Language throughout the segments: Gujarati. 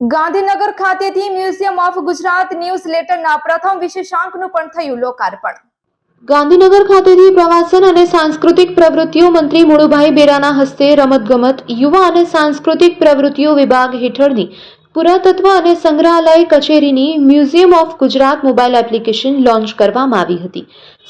ગાંધીનગર ખાતેથી મ્યુઝિયમ ઓફ ગુજરાત ન્યૂઝ લેટરના પ્રથમ વિશેષાંકનું પણ થયું લોકાર્પણ. ગાંધીનગર ખાતેથી પ્રવાસન અને સાંસ્કૃતિક પ્રવૃત્તિઓ મંત્રી મુળુભાઈ બેરાના હસ્તે રમતગમત, યુવા અને સાંસ્કૃતિક પ્રવૃત્તિઓ વિભાગ હેઠળની પુરાતત્વ અને સંગ્રહાલય કચેરીની museum of Gujarat mobile application launch કરવામાં આવી હતી.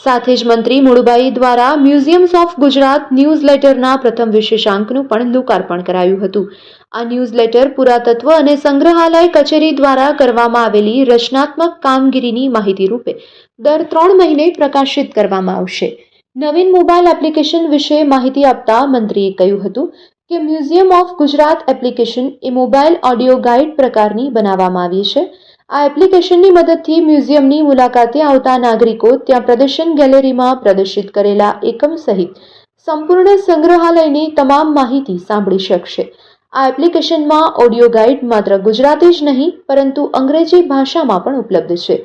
સાથે જ મંત્રી મુળુભાઈ દ્વારા મ્યુઝિયમ્સ ઓફ ગુજરાત ન્યૂઝ લેટરના પ્રથમ વિશેષાંકનું પણ લોકાર્પણ કરાયું હતું. આ ન્યૂઝ લેટર પુરાતત્વ અને સંગ્રહાલય કચેરી દ્વારા કરવામાં આવેલી રચનાત્મક કામગીરીની માહિતી રૂપે દર ત્રણ મહિને પ્રકાશિત કરવામાં આવશે. નવીન મોબાઈલ એપ્લિકેશન વિશે માહિતી આપતા મંત્રીએ કહ્યું હતું કે મ્યુઝિયમ ઓફ ગુજરાત એપ્લિકેશન એ મોબાઈલ ઓડિયો ગાઈડ પ્રકારની બનાવવામાં આવી છે. આ એપ્લિકેશનની મદદથી મ્યુઝિયમની મુલાકાતે આવતા નાગરિકો ત્યાં પ્રદર્શન ગેલેરીમાં પ્રદર્શિત કરેલા એકમ સહિત સંપૂર્ણ સંગ્રહાલયની તમામ માહિતી સાંભળી શકશે. આ એપ્લિકેશનમાં ઓડિયો ગાઈડ માત્ર ગુજરાતી જ નહીં, પરંતુ અંગ્રેજી ભાષામાં પણ ઉપલબ્ધ છે.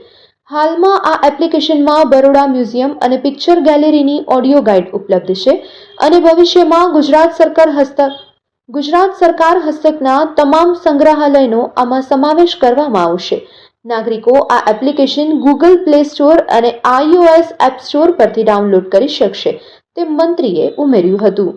હાલમાં આ એપ્લિકેશનમાં બરોડા મ્યુઝિયમ અને પિક્ચર ગેલેરીની ઓડિયો ગાઈડ ઉપલબ્ધ છે અને ભવિષ્યમાં ગુજરાત સરકાર હસ્તક ગુજરાત સરકાર હસ્તકના તમામ સંગ્રહાલયનો આમાં સમાવેશ કરવામાં આવશે. નાગરિકો આ એપ્લિકેશન ગૂગલ પ્લે સ્ટોર અને આઈઓએસ એપ સ્ટોર પરથી ડાઉનલોડ કરી શકશે, તેમ મંત્રીએ ઉમેર્યું હતું.